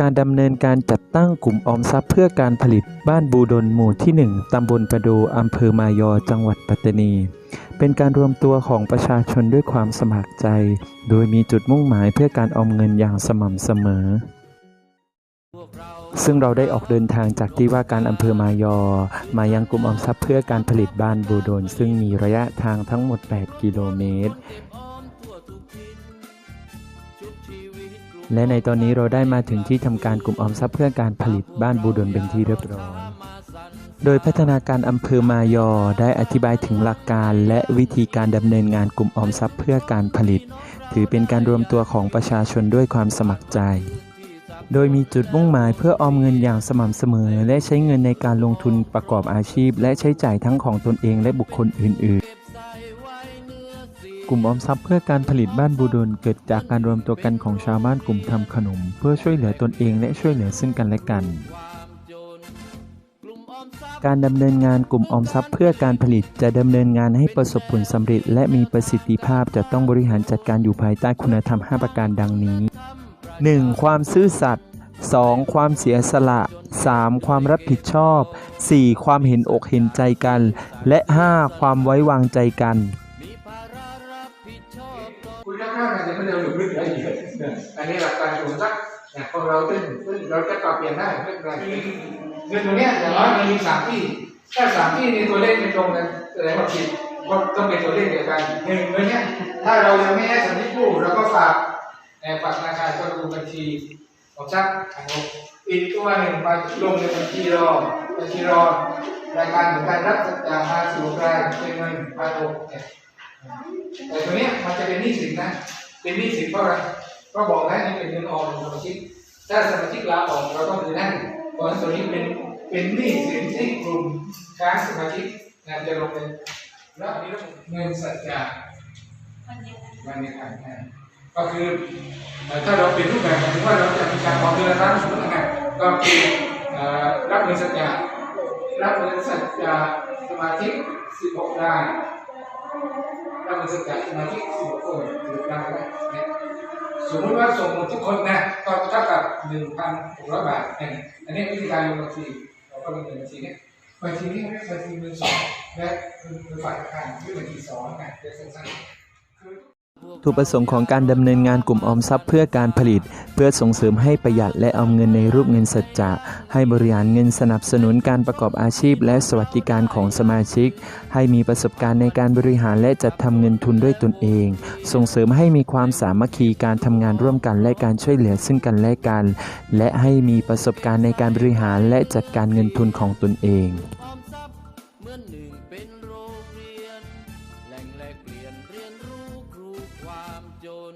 การดำเนินการจัดตั้งกลุ่มออมทรัพย์เพื่อการผลิตบ้านบูดนหมู่ที่ 1 ตำบลประดู อำเภอมายอ จังหวัดปัตตานี เป็นการรวมตัวของประชาชนด้วยความสมัครใจ โดยมีจุดมุ่งหมายเพื่อการออมเงินอย่างสม่ำเสมอ ซึ่งเราได้ออกเดินทางจากที่ว่าการอำเภอมายอ มายังกลุ่มออมทรัพย์เพื่อการผลิตบ้านบูดนซึ่งมีระยะทางทั้งหมด 8 กิโลเมตร และในตอนนี้เราได้มาถึงที่ทำการกลุ่มออมทรัพย์เพื่อการผลิตบ้านบูดนเป็นที่เรียบร้อย โดยพัฒนาการอำเภอมายอได้อธิบายถึงหลักการและวิธีการดำเนินงานกลุ่มออมทรัพย์เพื่อการผลิต ถือเป็นการรวมตัวของประชาชนด้วยความสมัครใจ โดยมีจุดมุ่งหมายเพื่อออมเงินอย่างสม่ำเสมอ และใช้เงินในการลงทุนประกอบอาชีพ และใช้จ่ายทั้งของตนเองและบุคคลอื่น ๆ กลุ่มออมทรัพย์เพื่อการผลิตบ้านบูดนเกิดจากการรวมตัวกันของชาวบ้านกลุ่มทำขนม เพื่อช่วยเหลือตนเองและช่วยเหลือซึ่งกันและกัน การดำเนินงานกลุ่มออมทรัพย์เพื่อการผลิตจะดำเนินงานให้ประสบผลสำเร็จ และมีประสิทธิภาพจะต้องบริหารจัดการอยู่ภายใต้คุณธรรม 5 ประการดังนี้ 1. ความซื่อสัตย์ 2. ความเสียสละ 3. ความรับผิดชอบ 4. ความเห็นอกเห็นใจกัน และ 5. ความไว้วางใจกัน ข้างๆกันจะไม่เร็วหรือลึกอะไรอีกเนี่ยอันนี้หลักการสูงสักเนี่ยขอเราซึ่งซึ่งเราจะปรับเปลี่ยนได้ไม่เป็นไรเงินตัวเนี้ยอย่างน้อยมันมีสามที่ถ้าสามที่ในตัวเลขไม่ตรงกันแสดงว่าผิดเพราต้องเป็นตัวเลขเดียวกันหนึ่งตัวเนี้ยถ้าเรายังไม่ได้สันนิผู้เราก็ฝากเอ่ฝากธนาคารก็ดูบัญชีของชักอันนี้อีกตัวหนึ่งไปลงในบัญชีรอบัญชีรอรายการของการรับสัญญามาสู่กางเป็นเงินมาลงเนี่ย แต่ตัวเนี้ยมันจะเป็นหนี้สินนะ เป็นหนี้สินเพราะอะไรก็บอกแล้วนี่เป็นเงินออมของสมาชิก ถ้าสมาชิกลาออกเราต้องดูนั่นเพราะฉะนั้นตัวนี้เป็นเป็นหนี้สินที่กลุ่มค้าสมาชิกนะจะลงเป็นแล้วอันนี้ระบบเงินสัจจะวันนี้ผ่านแค่ก็คือเอ่อถ้าเราเป็นรูปแบบหมายถึงว่าเราจะมีการออมเดือนละครั้งสมมตินะก็คือเอ่อรับเงินสัจจะรับเงินสัจจะสมาชิก16ราย เราเป็นสัจจะสมาธิสิบคนหรือได้นะสมมติว่าส่งหมดทุกคนนะก็เท่ากับหนึ่งพันหกร้อยบาทเนี่ยอันนี้วิธีการลงบัญชีเราก็ลงบัญชีเนี่ยบัญชีนี้เรียกบัญชีมือสองและมือฝ่ายกาคารชื่บัญชีสองนะเรียกสั้นๆคือ ถูกประสงค์ของการดำเนินงานกลุ่มออมทรัพย์เพื่อการผลิต เพื่อส่งเสริมให้ประหยัดและออมเงินในรูปเงินสัจจะ ให้บริหารเงินสนับสนุนการประกอบอาชีพ และสวัสดิการของสมาชิก ให้มีประสบการณ์ในการบริหารและจัดทำเงินทุนด้วยตนเอง ส่งเสริมให้มีความสามัคคีการทำงานร่วมกันและการช่วยเหลือซึ่งกันและกัน และให้มีประสบการณ์ในการบริหารและจัดการเงินทุนของตนเอง แหล่งแลกเปลี่ยนเรียนรู้ครูความจน